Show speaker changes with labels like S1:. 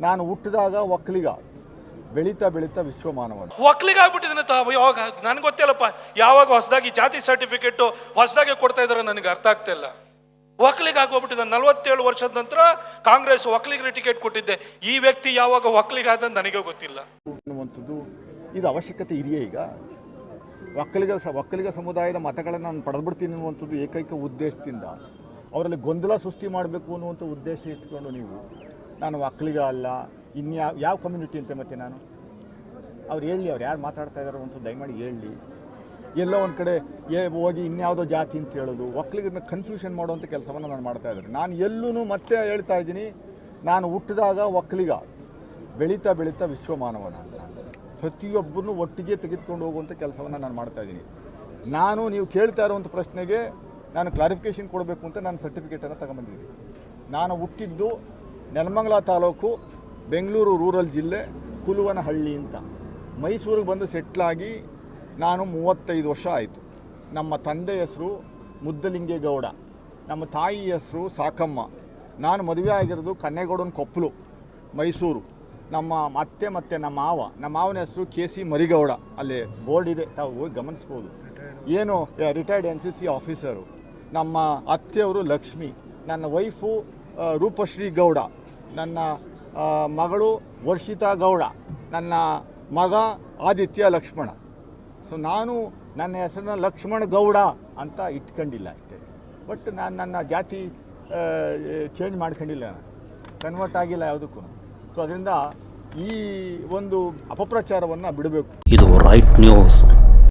S1: ನಾನು ಹುಟ್ಟಿದಾಗ ಒಕ್ಕಲಿಗ ಬೆಳೀತಾ ಬೆಳೀತಾ ವಿಶ್ವಮಾನವ
S2: ಒಕ್ಲಿಗಾಗ್ಬಿಟ್ಟಿದ್ದಾನೆ ತಾ ಯಾವಾಗ ನನಗೆ ಗೊತ್ತಿಲ್ಲಪ್ಪ ಯಾವಾಗ ಹೊಸದಾಗಿ ಜಾತಿ ಸರ್ಟಿಫಿಕೇಟು ಹೊಸದಾಗಿ ಕೊಡ್ತಾ ಇದಾರೆ ನನಗೆ ಅರ್ಥ ಆಗ್ತಾ ಇಲ್ಲ ಒಕ್ಲಿಗಾಗೋಗ್ಬಿಟ್ಟಿದ್ದಾನೆ ನಲವತ್ತೇಳು ವರ್ಷದ ನಂತರ ಕಾಂಗ್ರೆಸ್ ಒಕ್ಕಲಿಗರ ಟಿಕೆಟ್ ಕೊಟ್ಟಿದ್ದೆ. ಈ ವ್ಯಕ್ತಿ ಯಾವಾಗ ಒಕ್ಕಲಿಗಾದ ನನಗೆ ಗೊತ್ತಿಲ್ಲ.
S1: ಅನ್ನುವಂಥದ್ದು ಇದು ಅವಶ್ಯಕತೆ ಇದೆಯೇ ಈಗ? ಒಕ್ಕಲಿಗ ಸ ಒಕ್ಕಲಿಗ ಸಮುದಾಯದ ಮತಗಳನ್ನು ನಾನು ಪಡೆದ್ಬಿಡ್ತೀನಿ ಅನ್ನುವಂಥದ್ದು ಏಕೈಕ ಉದ್ದೇಶದಿಂದ ಅವರಲ್ಲಿ ಗೊಂದಲ ಸೃಷ್ಟಿ ಮಾಡಬೇಕು ಅನ್ನುವಂಥ ಉದ್ದೇಶ ಇಟ್ಕೊಂಡು ನೀವು ನಾನು ಒಕ್ಕಲಿಗ ಅಲ್ಲ ಇನ್ಯಾವ ಯಾವ ಕಮ್ಯುನಿಟಿ ಅಂತ ಮತ್ತೆ ನಾನು? ಅವ್ರು ಹೇಳಿ, ಅವ್ರು ಯಾರು ಮಾತಾಡ್ತಾ ಇದ್ದಾರೋ ಅಂತ ದಯಮಾಡಿ ಹೇಳಿ. ಎಲ್ಲೋ ಒಂದು ಕಡೆ ಏ, ಹೋಗಿ ಇನ್ಯಾವುದೋ ಜಾತಿ ಅಂತ ಹೇಳೋದು. ಒಕ್ಕಲಿಗರನ್ನ ಕನ್ಫ್ಯೂಷನ್ ಮಾಡುವಂಥ ಕೆಲಸವನ್ನು ನಾನು ಮಾಡ್ತಾ ಇದ್ದೀನಿ. ನಾನು ಎಲ್ಲೂ ಮತ್ತೆ ಹೇಳ್ತಾ ಇದ್ದೀನಿ, ನಾನು ಹುಟ್ಟಿದಾಗ ಒಕ್ಕಲಿಗ ಬೆಳೀತಾ ಬೆಳೀತಾ ವಿಶ್ವಮಾನವನ. ನಾನು ಪ್ರತಿಯೊಬ್ಬರನ್ನು ಒಟ್ಟಿಗೆ ತೆಗೆದುಕೊಂಡು ಹೋಗುವಂಥ ಕೆಲಸವನ್ನು ನಾನು ಮಾಡ್ತಾ ಇದ್ದೀನಿ. ನಾನು, ನೀವು ಕೇಳ್ತಾ ಇರುವಂಥ ಪ್ರಶ್ನೆಗೆ ನಾನು ಕ್ಲಾರಿಫಿಕೇಷನ್ ಕೊಡಬೇಕು ಅಂತ ನಾನು ಸರ್ಟಿಫಿಕೇಟನ್ನು ತಗೊಂಬಂದಿದ್ದೀನಿ ನಾನು ಹುಟ್ಟಿದ್ದು ನೆಲಮಂಗಲ ತಾಲೂಕು ಬೆಂಗಳೂರು ರೂರಲ್ ಜಿಲ್ಲೆ ಕುಲುವನಹಳ್ಳಿ ಅಂತ. ಮೈಸೂರಿಗೆ ಬಂದು ಸೆಟ್ಲಾಗಿ ನಾನು ಮೂವತ್ತೈದು ವರ್ಷ ಆಯಿತು. ನಮ್ಮ ತಂದೆ ಹೆಸರು ಮುದ್ದಲಿಂಗೇಗೌಡ. ನಮ್ಮ ತಾಯಿ ಹೆಸರು ಸಾಕಮ್ಮ. ನಾನು ಮದುವೆ ಆಗಿರೋದು ಕನ್ನೇಗೌಡನ ಕೊಪ್ಪಲು, ಮೈಸೂರು. ನಮ್ಮ ಅತ್ತೆ ಮತ್ತು ನಮ್ಮ ಮಾವ. ನಮ್ಮ ಮಾವನ ಹೆಸರು ಕೆ ಸಿ ಮರಿಗೌಡ. ಅಲ್ಲಿ ಬೋರ್ಡ್ ಇದೆ. ತಾವು ಹೋಗಿ ಗಮನಿಸ್ಬೋದು. ಏನು retired N C C officer ನಮ್ಮ ಅತ್ತೆಯವರು ಲಕ್ಷ್ಮಿ. ನನ್ನ ವೈಫು ರೂಪಶ್ರೀ ಗೌಡ, ನನ್ನ ಮಗಳು ವರ್ಷಿತಾ ಗೌಡ, ನನ್ನ ಮಗ ಆದಿತ್ಯ ಲಕ್ಷ್ಮಣ. ಸೊ ನಾನು ನನ್ನ ಹೆಸರನ್ನ ಲಕ್ಷ್ಮಣ ಗೌಡ ಅಂತ ಇಟ್ಕೊಂಡಿಲ್ಲ ಅಷ್ಟೇ. ಬಟ್ ನಾನು ನನ್ನ ಜಾತಿ ಚೇಂಜ್ ಮಾಡ್ಕೊಂಡಿಲ್ಲ ನಾನು. ಕನ್ವರ್ಟ್ ಆಗಿಲ್ಲ ಯಾವುದಕ್ಕೂ. ಸೊ ಅದರಿಂದ ಈ ಒಂದು ಅಪಪ್ರಚಾರವನ್ನು ಬಿಡಬೇಕು.
S3: ಇದು ರೈಟ್ ನ್ಯೂಸ್